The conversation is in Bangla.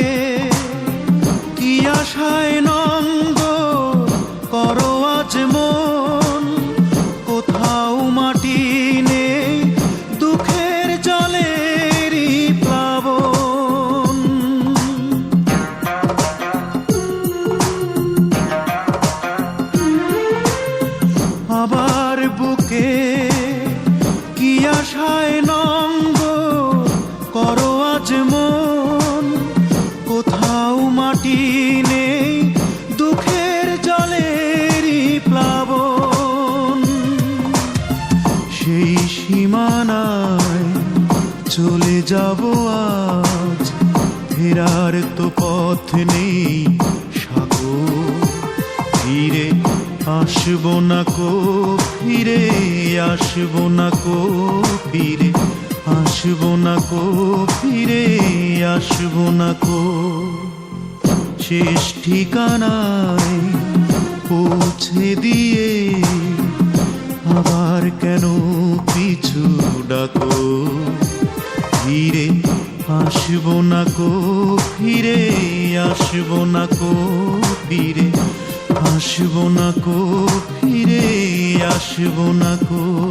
বুকে কি আশায় নন্দ করো আজ মন? কোথাও মাটি নেই দুঃখের জলের প্লাবন। আবার বুকে কি আশায় নেই দুঃখের জলেরই প্লাব সেই সীমানায় চলে যাব আজ, ফেরার তো পথ নেই সাগর। ফিরে আসব না কো, ফিরে আসব না কো, ফিরে আসব না কো, ফিরে আসব না কো। শেষ ঠিকানায় পৌঁছে দিয়ে আবার কেন পিছু ডাকো? ফিরে আসব না কো? ফিরে আসব না কো? ফিরে আসব না কো? ফিরে আসব না কো?